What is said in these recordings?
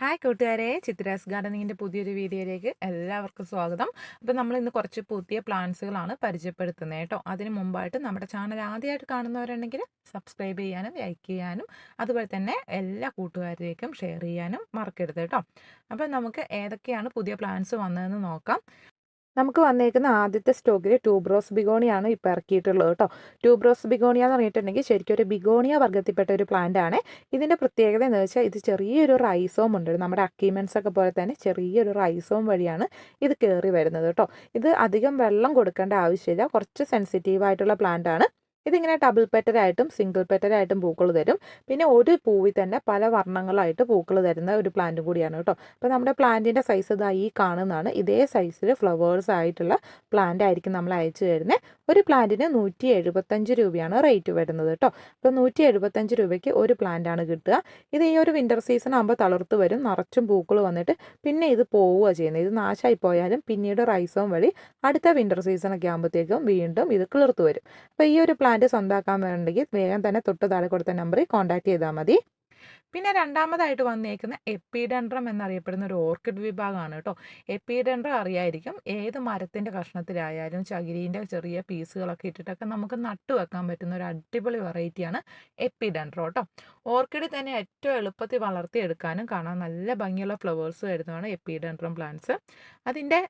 Hi കൂട്ടുകാരെ. ചിത്രാസ് ഗാർഡനിങ്ങിന്റെ പുതിയൊരു വീഡിയോയിലേക്ക് എല്ലാവർക്കും സ്വാഗതം. അപ്പോൾ നമ്മൾ ഇന്ന് കുറച്ച് പുതിയ പ്ലാന്റ്സുകളാണ് പരിചയപ്പെടുത്തുന്നത് കേട്ടോ. അതിന് മുമ്പായിട്ട് നമ്മുടെ ചാനൽ ആദ്യമായിട്ട് കാണുന്നവരുണ്ടെങ്കിൽ സബ്സ്ക്രൈബ് ചെയ്യാനും ലൈക്ക് ചെയ്യാനും അതുപോലെ തന്നെ എല്ലാ കൂട്ടുകാരിലേക്കും ഷെയർ ചെയ്യാനും മറക്കരുത് കേട്ടോ. അപ്പോൾ നമുക്ക് ഏതൊക്കെയാണ് പുതിയ പ്ലാന്റ്സ് വന്നതെന്ന് നോക്കാം. നമുക്ക് വന്നേക്കുന്ന ആദ്യത്തെ സ്റ്റോക്കിൽ ട്യൂബ്രോസ് ബിഗോണിയാണ് ഇപ്പോൾ ഇറക്കിയിട്ടുള്ളത് കേട്ടോ. ട്യൂബ്രോസ് ബിഗോണിയ എന്ന് പറഞ്ഞിട്ടുണ്ടെങ്കിൽ ശരിക്കും ഒരു ബിഗോണിയ വർഗത്തിൽപ്പെട്ട ഒരു പ്ലാന്റ് ആണ്. ഇതിന്റെ പ്രത്യേകത എന്ന് വെച്ചാൽ ഇത് ചെറിയൊരു റൈസോം ഉണ്ട്. നമ്മുടെ അക്കീമെൻസ് ഒക്കെ പോലെ തന്നെ ചെറിയൊരു റൈസോം വഴിയാണ് ഇത് കയറി വരുന്നത് കേട്ടോ. ഇത് അധികം വെള്ളം കൊടുക്കേണ്ട ആവശ്യമില്ല. കുറച്ച് സെൻസിറ്റീവ് ആയിട്ടുള്ള പ്ലാന്റ് ആണ്. ഇതിങ്ങനെ ഡബിൾ പെറ്ററായിട്ടും സിംഗിൾ പെറ്ററായിട്ടും പൂക്കൾ തരും. പിന്നെ ഒരു പൂവിൽ തന്നെ പല വർണങ്ങളായിട്ട് പൂക്കൾ തരുന്ന ഒരു പ്ലാന്റും കൂടിയാണ് കേട്ടോ. അപ്പോൾ നമ്മുടെ പ്ലാന്റിന്റെ സൈസ് ഇതാ ഈ കാണുന്നതാണ്. ഇതേ സൈസിൽ ഫ്ലവേഴ്സ് ആയിട്ടുള്ള പ്ലാന്റ് ആയിരിക്കും നമ്മൾ അയച്ചു തരുന്നത് ഒരു പ്ലാന്റിന് നൂറ്റി എഴുപത്തഞ്ച് രൂപയാണ് റേറ്റ് വരുന്നത് കേട്ടോ. അപ്പോൾ നൂറ്റി എഴുപത്തഞ്ച് രൂപയ്ക്ക് ഒരു പ്ലാന്റാണ് കിട്ടുക. ഇത് ഈ ഒരു വിന്റർ സീസൺ ആകുമ്പോൾ തളർത്ത് വരും നിറച്ചും പൂക്കൾ വന്നിട്ട് പിന്നെ ഇത് പോവുക ചെയ്യുന്നത്. ഇത് നാശമായി പോയാലും പിന്നീട് റൈസോം വഴി അടുത്ത വിന്റർ സീസണൊക്കെ ആകുമ്പോഴത്തേക്കും വീണ്ടും ഇത് കിളിർത്ത് വരും. അപ്പോൾ ഈ ഒരു പ്ലാന്റ് സ്വന്തമാക്കാൻ വേണ്ടെങ്കിൽ വേഗം തന്നെ തൊട്ട് താഴെ കൊടുത്ത നമ്പറിൽ കോൺടാക്ട് ചെയ്താൽ മതി. പിന്നെ രണ്ടാമതായിട്ട് വന്നേക്കുന്ന എപ്പിഡെൻഡ്രം എന്നറിയപ്പെടുന്ന ഒരു ഓർക്കിഡ് വിഭാഗമാണ് കേട്ടോ. എപ്പിഡൻഡ്രം അറിയായിരിക്കും ഏത് മരത്തിന്റെ കഷ്ണത്തിലായാലും ചകിരീന്റെ ചെറിയ പീസുകളൊക്കെ ഇട്ടിട്ടൊക്കെ നമുക്ക് നട്ടു വെക്കാൻ പറ്റുന്ന ഒരു അടിപൊളി വെറൈറ്റിയാണ് എപ്പിഡെൻഡ്രം കേട്ടോ. ഓർക്കിഡ് തന്നെ ഏറ്റവും എളുപ്പത്തിൽ വളർത്തിയെടുക്കാനും കാണാൻ നല്ല ഭംഗിയുള്ള ഫ്ലവേഴ്സ് വരുന്നതാണ് എപ്പിഡൻഡ്രം പ്ലാന്റ്സ് അതിന്റെ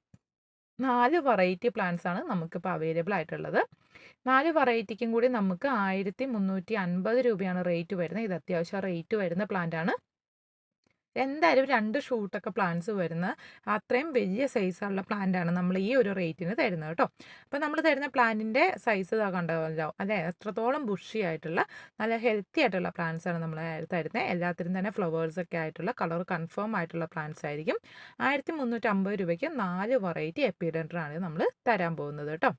നാല് വെറൈറ്റി പ്ലാന്റ്സ് ആണ് നമുക്കിപ്പോൾ അവൈലബിൾ ആയിട്ടുള്ളത്. നാല് വെറൈറ്റിക്കും കൂടി നമുക്ക് ആയിരത്തി മുന്നൂറ്റി അൻപത് രൂപയാണ് റേറ്റ് വരുന്നത്. ഇത് അത്യാവശ്യം റേറ്റ് വരുന്ന പ്ലാന്റ് ആണ്. എന്തായാലും രണ്ട് ഷൂട്ടൊക്കെ പ്ലാന്റ്സ് വരുന്ന അത്രയും വലിയ സൈസുള്ള പ്ലാന്റാണ് നമ്മൾ ഈ ഒരു റേറ്റിന് തരുന്നത് കേട്ടോ. അപ്പോൾ നമ്മൾ തരുന്ന പ്ലാന്റിന്റെ സൈസ് ഇതാ കണ്ടല്ലോ അല്ലെ എത്രത്തോളം ബുഷി ആയിട്ടുള്ള നല്ല ഹെൽത്തി ആയിട്ടുള്ള പ്ലാന്റ്സ് ആണ് നമ്മൾ തരുന്നത്. എല്ലാത്തിനും തന്നെ ഫ്ലവേഴ്സ് ഒക്കെ ആയിട്ടുള്ള കളർ കൺഫേം ആയിട്ടുള്ള പ്ലാന്റ്സ് ആയിരിക്കും. ആയിരത്തി മുന്നൂറ്റമ്പത് രൂപയ്ക്ക് നാല് വെറൈറ്റി എപ്പിഡൻഡറാണ് നമ്മൾ തരാൻ പോകുന്നത് കേട്ടോ.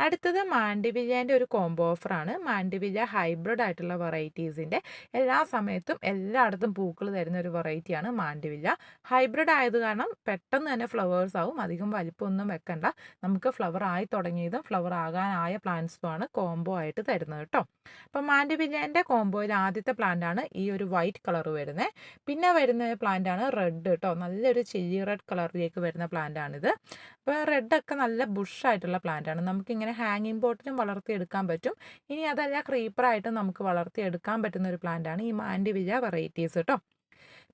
അടുത്തത് മാണ്ടിവില്ലേന്റെ ഒരു കോംബോ ഓഫറാണ് മാൻഡിവില്ല ഹൈബ്രിഡ് ആയിട്ടുള്ള വെറൈറ്റീസിന്റെ എല്ലാ സമയത്തും എല്ലായിടത്തും പൂക്കൾ തരുന്ന ഒരു വെറൈറ്റിയാണ് മാൻഡിവില്ല ഹൈബ്രിഡ് ആയത് കാരണം പെട്ടെന്ന് തന്നെ ഫ്ലവേഴ്സ് ആവും. അധികം വലിപ്പമൊന്നും വെക്കണ്ട. നമുക്ക് ഫ്ലവർ ആയി തുടങ്ങിയതും ഫ്ലവർ ആകാനായ പ്ലാന്റ്സുമാണ് കോംബോ ആയിട്ട് തരുന്നത് കേട്ടോ അപ്പം മാൻഡിവില്ലേന്റെ കോംബോയിൽ ആദ്യത്തെ പ്ലാന്റ് ആണ് ഈ ഒരു വൈറ്റ് കളർ വരുന്നത് പിന്നെ വരുന്ന പ്ലാന്റ് ആണ് റെഡ് കേട്ടോ നല്ലൊരു ചില്ലി റെഡ് കളറിലേക്ക് വരുന്ന പ്ലാന്റ് ആണിത്. അപ്പോൾ ഒക്കെ നല്ല ബുഷ് ബുഷായിട്ടുള്ള ആണ്. നമുക്കിങ്ങനെ ഇങ്ങനെ ഹാങ്ങിങ് പോട്ടിലും വളർത്തിയെടുക്കാൻ പറ്റും. ഇനി അതല്ല ക്രീപ്പറായിട്ടും നമുക്ക് വളർത്തിയെടുക്കാൻ പറ്റുന്ന ഒരു പ്ലാന്റാണ് ഈ മാൻഡിവില്ല വെറൈറ്റീസ് കേട്ടോ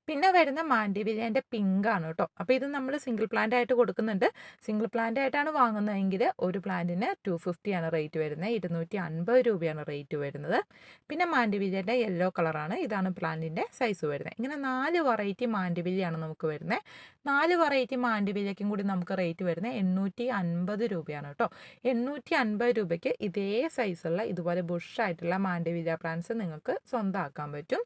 പിന്നെ വരുന്ന മാൻഡിവില്ലേന്റെ പിങ്ക് ആണ് കേട്ടോ. അപ്പോൾ ഇത് നമ്മൾ സിംഗിൾ പ്ലാന്റ് ആയിട്ട് കൊടുക്കുന്നുണ്ട്. സിംഗിൾ പ്ലാന്റ് ആയിട്ടാണ് വാങ്ങുന്നതെങ്കിൽ ഒരു പ്ലാന്റിന് ടു ഫിഫ്റ്റിയാണ് റേറ്റ് വരുന്നത്. ഇരുന്നൂറ്റി അൻപത് രൂപയാണ് റേറ്റ് വരുന്നത്. പിന്നെ മാൻഡിവില്ലേന്റെ യെല്ലോ കളറാണ് ഇതാണ് പ്ലാന്റിന്റെ സൈസ് വരുന്നത്. ഇങ്ങനെ നാല് വെറൈറ്റി മാൻഡിവില്ലയാണ് നമുക്ക് വരുന്നത്. നാല് വെറൈറ്റി മാൻഡിവില്ലയ്ക്കും കൂടി നമുക്ക് റേറ്റ് വരുന്നത് എണ്ണൂറ്റി അൻപത് രൂപയാണ് കേട്ടോ. എണ്ണൂറ്റി അൻപത് രൂപയ്ക്ക് ഇതേ സൈസുള്ള ഇതുപോലെ ബുഷായിട്ടുള്ള മാൻഡിവില്ല പ്ലാന്റ്സ് നിങ്ങൾക്ക് സ്വന്തമാക്കാൻ പറ്റും.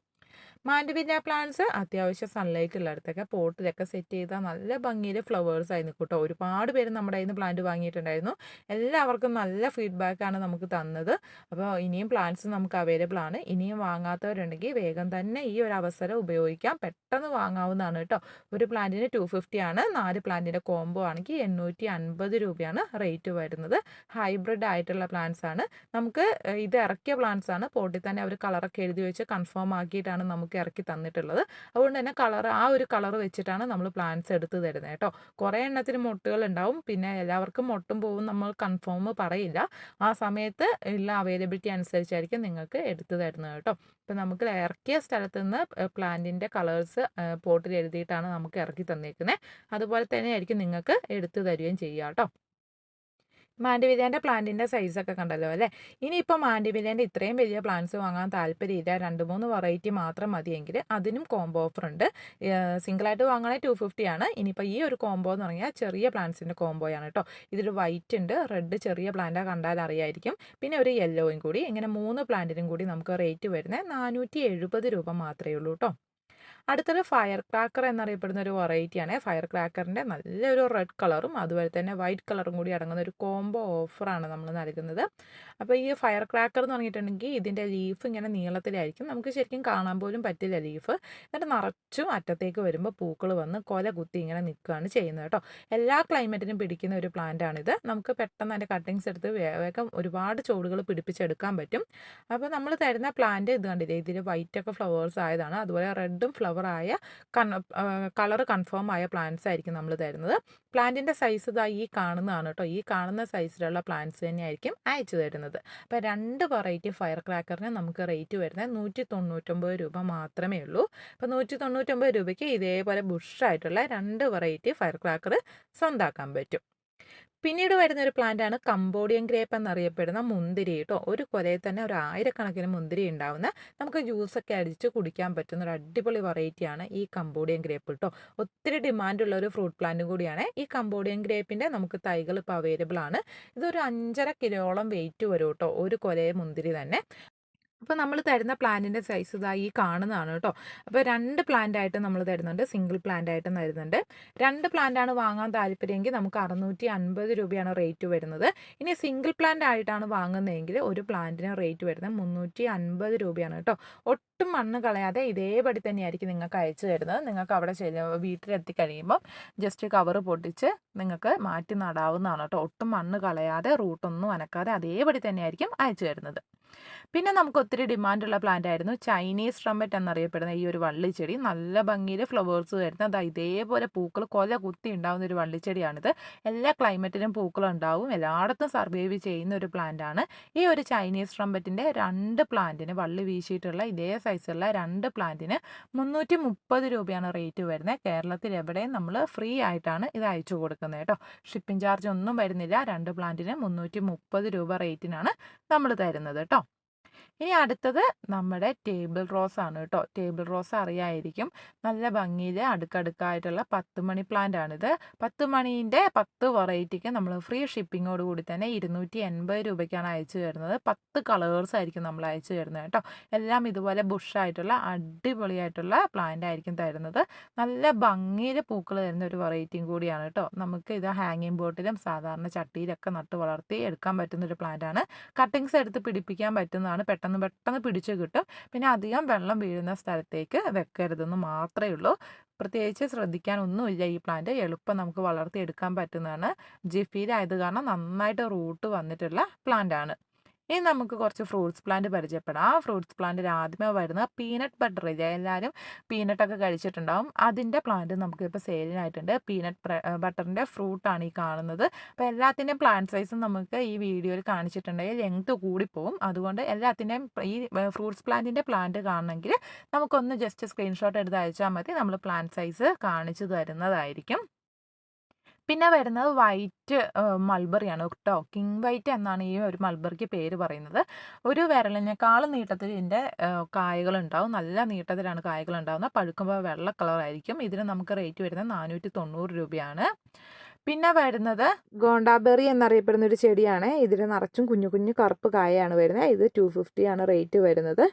മാൻഡവില്ല പ്ലാന്റ്സ് അത്യാവശ്യം സൺലൈറ്റ് ഉള്ളിടത്തൊക്കെ പോട്ടിലൊക്കെ സെറ്റ് ചെയ്താൽ നല്ല ഭംഗിയിൽ ഫ്ലവേഴ്സ് ആയി നിൽക്കും കേട്ടോ. ഒരുപാട് പേര് നമ്മുടെ കയ്യിൽ നിന്ന് പ്ലാന്റ് വാങ്ങിയിട്ടുണ്ടായിരുന്നു. എല്ലാവർക്കും നല്ല ഫീഡ്ബാക്കാണ് നമുക്ക് തന്നത്. അപ്പോൾ ഇനിയും പ്ലാന്റ്സ് നമുക്ക് അവൈലബിൾ ആണ്. ഇനിയും വാങ്ങാത്തവരുണ്ടെങ്കിൽ വേഗം തന്നെ ഈ ഒരു അവസരം ഉപയോഗിക്കാം. പെട്ടെന്ന് വാങ്ങാവുന്നതാണ് കേട്ടോ. ഒരു പ്ലാന്റിന് ടു ഫിഫ്റ്റി ആണ്. നാല് പ്ലാന്റിന്റെ കോംബോ ആണെങ്കിൽ എണ്ണൂറ്റി അൻപത് രൂപയാണ് റേറ്റ് വരുന്നത്. ഹൈബ്രിഡ് ആയിട്ടുള്ള പ്ലാന്റ്സ് ആണ്. നമുക്ക് ഇത് ഇറക്കിയ പ്ലാന്റ്സ് ആണ്. പോട്ടിൽ തന്നെ അവർ കളറൊക്കെ എഴുതി വെച്ച് കൺഫേം ആക്കിയിട്ടാണ് നമുക്ക് ഇറക്കി തന്നിട്ടുള്ളത്. അതുകൊണ്ട് തന്നെ കളർ ആ ഒരു കളർ വെച്ചിട്ടാണ് നമ്മൾ പ്ലാന്റ്സ് എടുത്ത് തരുന്നത് കേട്ടോ. കുറേ എണ്ണത്തിന് മുട്ടുകൾ ഉണ്ടാവും. പിന്നെ എല്ലാവർക്കും മുട്ടും പോവും നമ്മൾ കൺഫേം പറയില്ല. ആ സമയത്ത് ഉള്ള അവൈലബിലിറ്റി അനുസരിച്ചായിരിക്കും നിങ്ങൾക്ക് എടുത്തു തരുന്നത് കേട്ടോ. ഇപ്പം നമുക്ക് ഇറക്കിയ സ്ഥലത്ത് നിന്ന് പ്ലാന്റിന്റെ കളേഴ്സ് പോട്ടിൽ എഴുതിയിട്ടാണ് നമുക്ക് ഇറക്കി തന്നേക്കുന്നത് അതുപോലെ തന്നെ ആയിരിക്കും നിങ്ങൾക്ക് എടുത്തു തരികയും ചെയ്യുക കേട്ടോ. മാൻഡിവില്ലേന്റെ പ്ലാന്റിന്റെ സൈസൊക്കെ കണ്ടല്ലോ അല്ലേ? ഇനിയിപ്പോൾ മാൻഡിവില്ലേന്റെ ഇത്രയും വലിയ പ്ലാന്റ്സ് വാങ്ങാൻ താല്പര്യമില്ല. രണ്ട് മൂന്ന് വെറൈറ്റി മാത്രം മതിയെങ്കിൽ അതിനും കോംബോ ഓഫർ ഉണ്ട് സിംഗിളായിട്ട് വാങ്ങണേ ടു ഫിഫ്റ്റി ആണ്. ഇനിയിപ്പോൾ ഈ ഒരു കോംബോ എന്ന് പറഞ്ഞാൽ ചെറിയ പ്ലാന്റ്സിന്റെ കോംബോയാണ് കേട്ടോ. ഇതിൽ വൈറ്റ് ഉണ്ട്. റെഡ് ചെറിയ പ്ലാന്റാണ് കണ്ടാൽ അറിയായിരിക്കും. പിന്നെ ഒരു യെല്ലോയും കൂടി. ഇങ്ങനെ മൂന്ന് പ്ലാന്റിനും കൂടി നമുക്ക് റേറ്റ് വരുന്നത് നാനൂറ്റി രൂപ മാത്രമേ ഉള്ളൂ കേട്ടോ. അടുത്തത് ഫയർ ക്രാക്കർ എന്നറിയപ്പെടുന്ന ഒരു വെറൈറ്റിയാണ് ഫയർ ക്രാക്കറിന്റെ നല്ലൊരു റെഡ് കളറും അതുപോലെ തന്നെ വൈറ്റ് കളറും കൂടി അടങ്ങുന്ന ഒരു കോംബോ ഓഫറാണ് നമ്മൾ നൽകുന്നത്. അപ്പോൾ ഈ ഫയർ ക്രാക്കർ എന്ന് പറഞ്ഞിട്ടുണ്ടെങ്കിൽ ഇതിന്റെ ലീഫ് ഇങ്ങനെ നീളത്തിലായിരിക്കും. നമുക്ക് ശരിക്കും കാണാൻ പോലും പറ്റില്ല ലീഫ് എന്നിട്ട് നിറച്ചും അറ്റത്തേക്ക് വരുമ്പോൾ പൂക്കൾ വന്ന് കൊല കുത്തി ഇങ്ങനെ നിൽക്കുകയാണ് ചെയ്യുന്നത് കേട്ടോ എല്ലാ ക്ലൈമറ്റിനും പിടിക്കുന്ന ഒരു പ്ലാന്റ് ആണിത്. നമുക്ക് പെട്ടെന്ന് അതിന്റെ കട്ടിങ്സ് എടുത്ത് വേഗം ഒരുപാട് ചോടുകൾ പിടിപ്പിച്ചെടുക്കാൻ പറ്റും. അപ്പോൾ നമ്മൾ തരുന്ന പ്ലാന്റ് ഇത് കണ്ടില്ലേ? ഇതിൽ വൈറ്റ് ഒക്കെ ഫ്ലവേഴ്സ് ആയതാണ്. അതുപോലെ റെഡും ഫ്ലവർ ഫ്ലവറായ കൺ കളർ കൺഫേം ആയ പ്ലാന്റ്സ് ആയിരിക്കും നമ്മൾ തരുന്നത്. പ്ലാന്റിന്റെ സൈസ് ഇതാ ഈ കാണുന്നതാണ് കേട്ടോ ഈ കാണുന്ന സൈസിലുള്ള പ്ലാന്റ്സ് തന്നെയായിരിക്കും അയച്ചു തരുന്നത്. അപ്പോൾ രണ്ട് വെറൈറ്റി ഫയർ ക്രാക്കറിന് നമുക്ക് റേറ്റ് വരുന്നത് നൂറ്റി തൊണ്ണൂറ്റൊമ്പത് രൂപ മാത്രമേ ഉള്ളൂ. അപ്പോൾ നൂറ്റി തൊണ്ണൂറ്റൊമ്പത് രൂപയ്ക്ക് ഇതേപോലെ ബുഷായിട്ടുള്ള രണ്ട് വെറൈറ്റി ഫയർ ക്രാക്കർ സ്വന്താക്കാൻ പറ്റും. പിന്നീട് വരുന്ന ഒരു പ്ലാന്റ് ആണ് കംബോഡിയൻ ഗ്രേപ്പ് എന്നറിയപ്പെടുന്ന മുന്തിരി കേട്ടോ. ഒരു കൊലയിൽ തന്നെ ഒരു ആയിരക്കണക്കിന് മുന്തിരി ഉണ്ടാവുന്ന നമുക്ക് ജ്യൂസൊക്കെ അടിച്ച് കുടിക്കാൻ പറ്റുന്ന ഒരു അടിപൊളി വെറൈറ്റിയാണ് ഈ കംബോഡിയൻ ഗ്രേപ്പ് കേട്ടോ. ഒത്തിരി ഡിമാൻഡ് ഉള്ള ഒരു ഫ്രൂട്ട് പ്ലാന്റും കൂടിയാണ്. ഈ കംബോഡിയൻ ഗ്രേപ്പിന്റെ നമുക്ക് തൈകൾ ഇപ്പോൾ അവൈലബിൾ ആണ്. ഇതൊരു അഞ്ചര കിലോളം വെയിറ്റ് വരും കേട്ടോ. ഒരു കൊലയെ മുന്തിരി തന്നെ. അപ്പോൾ നമ്മൾ തരുന്ന പ്ലാന്റിന്റെ സൈസ് ഇതാ ഈ കാണുന്നതാണ് കേട്ടോ. അപ്പോൾ രണ്ട് പ്ലാന്റ് ആയിട്ട് നമ്മൾ തരുന്നുണ്ട് സിംഗിൾ പ്ലാന്റ് ആയിട്ട് തരുന്നുണ്ട്. രണ്ട് പ്ലാന്റ് ആണ് വാങ്ങാൻ താല്പര്യമെങ്കിൽ നമുക്ക് അറുന്നൂറ്റി അൻപത് രൂപയാണ് റേറ്റ് വരുന്നത്. ഇനി സിംഗിൾ പ്ലാന്റ് ആയിട്ടാണ് വാങ്ങുന്നതെങ്കിൽ ഒരു പ്ലാന്റിന് റേറ്റ് വരുന്നത് മുന്നൂറ്റി അൻപത് രൂപയാണ് കേട്ടോ. ഒട്ടും മണ്ണ് കളയാതെ ഇതേപടി തന്നെയായിരിക്കും നിങ്ങൾക്ക് അയച്ചു തരുന്നത്. നിങ്ങൾക്ക് അവിടെ വീട്ടിലെത്തി കഴിയുമ്പോൾ ജസ്റ്റ് കവർ പൊട്ടിച്ച് നിങ്ങൾക്ക് മാറ്റി നടാവുന്നതാണ് കേട്ടോ. ഒട്ടും മണ്ണ് കളയാതെ റൂട്ടൊന്നും അനക്കാതെ അതേപടി തന്നെയായിരിക്കും അയച്ചു തരുന്നത്. പിന്നെ നമുക്ക് ഒത്തിരി ഡിമാൻഡുള്ള പ്ലാന്റ് ആയിരുന്നു ചൈനീസ് ട്രംബറ്റ് എന്നറിയപ്പെടുന്ന ഈ ഒരു വള്ളിച്ചെടി. നല്ല ഭംഗിയിൽ ഫ്ലവേഴ്സ് വരുന്ന അതാ ഇതേപോലെ പൂക്കൾ കൊല കുത്തി ഉണ്ടാകുന്ന ഒരു വള്ളിച്ചെടിയാണിത്. എല്ലാ ക്ലൈമറ്റിലും പൂക്കൾ ഉണ്ടാവും. എല്ലായിടത്തും സർവൈവ് ചെയ്യുന്ന ഒരു പ്ലാന്റ് ആണ്. ഈ ഒരു ചൈനീസ് ട്രംബറ്റിന്റെ രണ്ട് പ്ലാന്റിന് വള്ളി വീശിയിട്ടുള്ള ഇതേ സൈസുള്ള രണ്ട് പ്ലാന്റിന് മുന്നൂറ്റി മുപ്പത് രൂപയാണ് റേറ്റ് വരുന്നത്. കേരളത്തിൽ എവിടെയും നമ്മൾ ഫ്രീ ആയിട്ടാണ് ഇത് അയച്ചു കൊടുക്കുന്നത് കേട്ടോ. ഷിപ്പിംഗ് ചാർജ് ഒന്നും വരുന്നില്ല. രണ്ട് പ്ലാന്റിന് മുന്നൂറ്റി രൂപ റേറ്റിനാണ് നമ്മൾ തരുന്നത് കേട്ടോ. ഇനി അടുത്തത് നമ്മുടെ ടേബിൾ റോസ് ആണ് കേട്ടോ. ടേബിൾ റോസ് അറിയായിരിക്കും. നല്ല ഭംഗിയിൽ അടുക്കടുക്കായിട്ടുള്ള പത്ത് മണി പ്ലാന്റ് ആണിത്. പത്ത് മണീന്റെ പത്ത് വെറൈറ്റിക്ക് നമ്മൾ ഫ്രീ ഷിപ്പിങ്ങോട് കൂടി തന്നെ ഇരുന്നൂറ്റി എൺപത് രൂപയ്ക്കാണ് അയച്ചു തരുന്നത്. പത്ത് കളേഴ്സ് ആയിരിക്കും നമ്മൾ അയച്ചു തരുന്നത് കേട്ടോ. എല്ലാം ഇതുപോലെ ബുഷായിട്ടുള്ള അടിപൊളിയായിട്ടുള്ള പ്ലാന്റ് ആയിരിക്കും തരുന്നത്. നല്ല ഭംഗിയിൽ പൂക്കൾ തരുന്ന ഒരു വെറൈറ്റിയും കൂടിയാണ് കേട്ടോ. നമുക്ക് ഇത് ഹാങ്ങിങ് ബോട്ടിലും സാധാരണ ചട്ടിയിലൊക്കെ നട്ട് വളർത്തി എടുക്കാൻ പറ്റുന്ന ഒരു പ്ലാന്റ് ആണ്. കട്ടിങ്സ് എടുത്ത് പിടിപ്പിക്കാൻ പറ്റുന്നതാണ് പെട്ടെന്ന് പെട്ടെന്ന് പിടിച്ച് കിട്ടും. പിന്നെ അധികം വെള്ളം വീഴുന്ന സ്ഥലത്തേക്ക് വെക്കരുതെന്ന് മാത്രമേ ഉള്ളൂ. പ്രത്യേകിച്ച് ശ്രദ്ധിക്കാനൊന്നുമില്ല ഈ പ്ലാന്റ്. എളുപ്പം നമുക്ക് വളർത്തിയെടുക്കാൻ പറ്റുന്നതാണ്. ജിഫിയിലായത് കാരണം നന്നായിട്ട് റൂട്ട് വന്നിട്ടുള്ള പ്ലാന്റ് ആണ് ഇനി നമുക്ക് കുറച്ച് ഫ്രൂട്ട്സ് പ്ലാന്റ് പരിചയപ്പെടാം. ഫ്രൂട്ട്സ് പ്ലാന്റിൽ ആദ്യമേ വരുന്ന പീനട്ട് ബട്ടർ ഇല്ലേ? എല്ലാവരും പീനട്ടൊക്കെ കഴിച്ചിട്ടുണ്ടാവും. അതിന്റെ പ്ലാന്റ് നമുക്ക് ഇപ്പോൾ സെയിലിനായിട്ടുണ്ട് പീനട്ട് ബട്ടറിന്റെ ഫ്രൂട്ടാണ് ഈ കാണുന്നത്. അപ്പോൾ എല്ലാത്തിന്റെയും പ്ലാന്റ് സൈസ് നമുക്ക് ഈ വീഡിയോയിൽ കാണിച്ചിട്ടുണ്ടെങ്കിൽ ലെങ്ത് കൂടിപ്പോവും. അതുകൊണ്ട് എല്ലാത്തിന്റെയും ഈ ഫ്രൂട്ട്സ് പ്ലാന്റിന്റെ പ്ലാന്റ് കാണണമെങ്കിൽ നമുക്കൊന്ന് ജസ്റ്റ് സ്ക്രീൻഷോട്ട് എടുത്ത് അയച്ചാൽ മതി. നമ്മൾ പ്ലാന്റ് സൈസ് കാണിച്ചു തരുന്നതായിരിക്കും. പിന്നെ വരുന്നത് വൈറ്റ് മൾബറിയാണ്. കേട്ടോ കിങ് വൈറ്റ് എന്നാണ് ഈ ഒരു മൾബറിക്ക് പേര് പറയുന്നത്. ഒരു വിരലിനേക്കാളും നീട്ടത്തിൽ ഇതിന്റെ കായകളുണ്ടാവും. നല്ല നീട്ടത്തിലാണ് കായകൾ ഉണ്ടാകുന്നത് പഴുക്കുമ്പോൾ വെള്ള കളറായിരിക്കും. ഇതിന് നമുക്ക് റേറ്റ് വരുന്നത് നാനൂറ്റി തൊണ്ണൂറ് രൂപയാണ്. പിന്നെ വരുന്നത് ഗോണ്ടാബെറി എന്നറിയപ്പെടുന്ന ഒരു ചെടിയാണ്. ഇതിൽ നിറച്ചും കുഞ്ഞു കുഞ്ഞു കറുപ്പ് കായയാണ് വരുന്നത്. ഇത് ടു ഫിഫ്റ്റി ആണ് റേറ്റ് വരുന്നത്.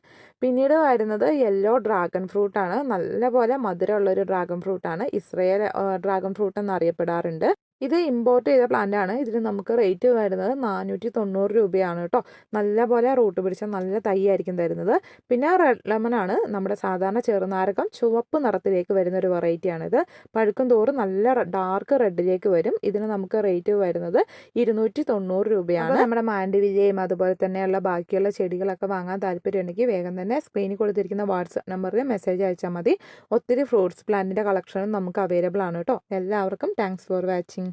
പിന്നീട് വരുന്നത് യെല്ലോ ഡ്രാഗൺ ഫ്രൂട്ടാണ് നല്ലപോലെ മധുരമുള്ള ഒരു ഡ്രാഗൺ ഫ്രൂട്ടാണ് ഇസ്രയേൽ ഡ്രാഗൺ ഫ്രൂട്ട് എന്നറിയപ്പെടാറുണ്ട്. ഇത് ഇമ്പോർട്ട് ചെയ്ത പ്ലാന്റ് ആണ്. ഇതിന് നമുക്ക് റേറ്റ് വരുന്നത് നാനൂറ്റി തൊണ്ണൂറ് രൂപയാണ് കേട്ടോ. നല്ല പോലെ റൂട്ട് പിടിച്ച നല്ല തൈ ആയിരിക്കും തരുന്നത്. പിന്നെ റെഡ് ലെമൺ ആണ് നമ്മുടെ സാധാരണ ചെറുനാരകം ചുവപ്പ് നിറത്തിലേക്ക് വരുന്ന ഒരു വെറൈറ്റിയാണിത് പഴുക്കും തോറും നല്ല ഡാർക്ക് റെഡിലേക്ക് വരും. ഇതിന് നമുക്ക് റേറ്റ് വരുന്നത് ഇരുന്നൂറ്റി തൊണ്ണൂറ് രൂപയാണ് നമ്മുടെ മാൻഡിവിജയും അതുപോലെ തന്നെയുള്ള ബാക്കിയുള്ള ചെടികളൊക്കെ വാങ്ങാൻ താല്പര്യമുണ്ടെങ്കിൽ വേഗം തന്നെ സ്ക്രീനിൽ കൊടുത്തിരിക്കുന്ന വാട്സപ്പ് നമ്പറിൽ മെസ്സേജ് അയച്ചാൽ മതി. ഒത്തിരി ഫ്രൂട്ട്സ് പ്ലാന്റിന്റെ കളക്ഷനും നമുക്ക് അവൈലബിൾ ആണ് കേട്ടോ. എല്ലാവർക്കും താങ്ക്സ് ഫോർ വാച്ചിങ്